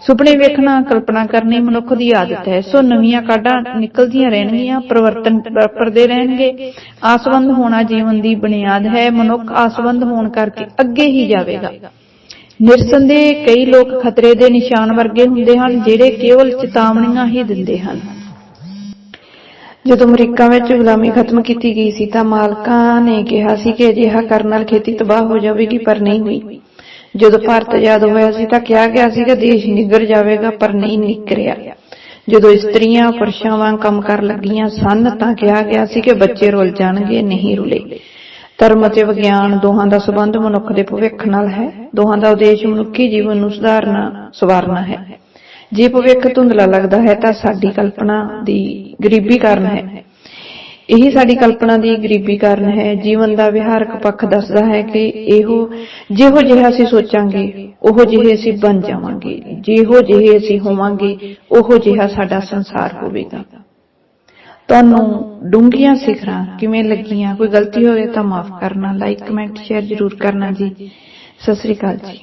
Speaker 1: ਸੁਪਨੇ ਵੇਖਣਾ, ਕਲਪਨਾ ਕਰਨੀ ਮਨੁੱਖ ਦੀ ਆਦਤ ਹੈ। ਸੋ ਨਵੀਆਂ ਕਾਢਾਂ ਨਿਕਲਦੀਆਂ ਰਹਿਣਗੀਆਂ, ਪਰਿਵਰਤਨ ਪਰਦੇ ਰਹਿਣਗੇ। ਆਸਵੰਦ ਹੋਣਾ ਜੀਵਨ ਦੀ ਬੁਨਿਆਦ ਹੈ। ਮਨੁੱਖ ਆਸਵੰਦ ਹੋਣ ਕਰਕੇ ਅੱਗੇ ਹੀ ਜਾਵੇਗਾ। ਨਿਰਸੰਦੇਹ ਕਈ ਲੋਕ ਖਤਰੇ ਦੇ ਨਿਸ਼ਾਨ ਵਰਗੇ ਹੁੰਦੇ ਹਨ, ਜਿਹੜੇ ਕੇਵਲ ਚੇਤਾਵਨੀਆਂ ਹੀ ਦਿੰਦੇ ਹਨ।
Speaker 2: ਜਦੋਂ ਅਮਰੀਕਾ ਵਿੱਚ ਗੁਲਾਮੀ ਖਤਮ ਕੀਤੀ ਗਈ ਸੀ ਤਾਂ ਮਾਲਕਾਂ ਨੇ ਕਿਹਾ ਸੀ ਕਿ ਅਜਿਹਾ ਕਰਨ ਨਾਲ ਖੇਤੀ ਤਬਾਹ ਹੋ ਜਾਵੇਗੀ, ਪਰ ਨਹੀਂ ਹੋਈ। ਜਦੋਂ ਭਾਰਤ ਆਜ਼ਾਦ ਹੋਇਆ ਸੀ ਤਾਂ ਕਿਹਾ ਗਿਆ ਸੀ ਕਿ ਦੇਸ਼ ਨਿਗਰ ਜਾਵੇਗਾ, ਪਰ ਨਹੀਂ ਨਿੱਗਰਿਆ ਜਦੋਂ ਇਸਤਰੀਆਂ ਪੁਰਸ਼ਾਂ ਵਾਂਗ ਕੰਮ ਕਰਨ ਲੱਗੀਆਂ ਸਨ ਤਾਂ ਕਿਹਾ ਗਿਆ ਸੀ ਕਿ ਬੱਚੇ ਰੁੱਲ ਜਾਣਗੇ, ਨਹੀਂ ਰੁਲੇ। ਧਰਮ ਅਤੇ ਵਿਗਿਆਨ ਦੋਹਾਂ ਦਾ ਸਬੰਧ ਮਨੁੱਖ ਦੇ ਭਵਿੱਖ ਨਾਲ ਹੈ। ਦੋਹਾਂ ਦਾ ਉਦੇਸ਼ ਮਨੁੱਖੀ ਜੀਵਨ ਨੂੰ ਸੁਧਾਰਨਾ, ਸਵਾਰਨਾ ਹੈ। ਜੇ ਭਵਿੱਖ ਧੁੰਦਲਾ ਲੱਗਦਾ ਹੈ ਤਾਂ ਸਾਡੀ ਕਲਪਨਾ ਦੀ ਗਰੀਬੀ ਕਾਰਨ ਹੈ। ਇਹੀ ਸਾਡੀ ਕਲਪਨਾ ਦੀ ਗਰੀਬੀ ਕਾਰਨ ਹੈ। ਜੀਵਨ ਦਾ ਵਿਹਾਰਕ ਪੱਖ ਦੱਸਦਾ ਹੈ ਕਿ ਇਹੋ ਜਿਹੋ ਜਿਹਾ ਅਸੀਂ ਸੋਚਾਂਗੇ, ਉਹੋ ਜਿਹੇ ਅਸੀਂ ਬਣ ਜਾਵਾਂਗੇ। ਜਿਹੋ ਜਿਹੇ ਅਸੀਂ ਹੋਵਾਂਗੇ, ਉਹੋ ਜਿਹਾ ਸਾਡਾ ਸੰਸਾਰ ਹੋਵੇਗਾ। ਤੁਹਾਨੂੰ ਡੂੰਘੀਆਂ ਸਿਖਰਾਂ ਕਿਵੇਂ ਲੱਗੀਆਂ? ਕੋਈ ਗਲਤੀ ਹੋਵੇ ਤਾਂ ਮਾਫ ਕਰਨਾ ਲਾਈਕ ਕਮੈਂਟ ਸ਼ੇਅਰ ਜ਼ਰੂਰ ਕਰਨਾ ਜੀ। ਸਤਿ ਸ੍ਰੀ ਅਕਾਲ ਜੀ।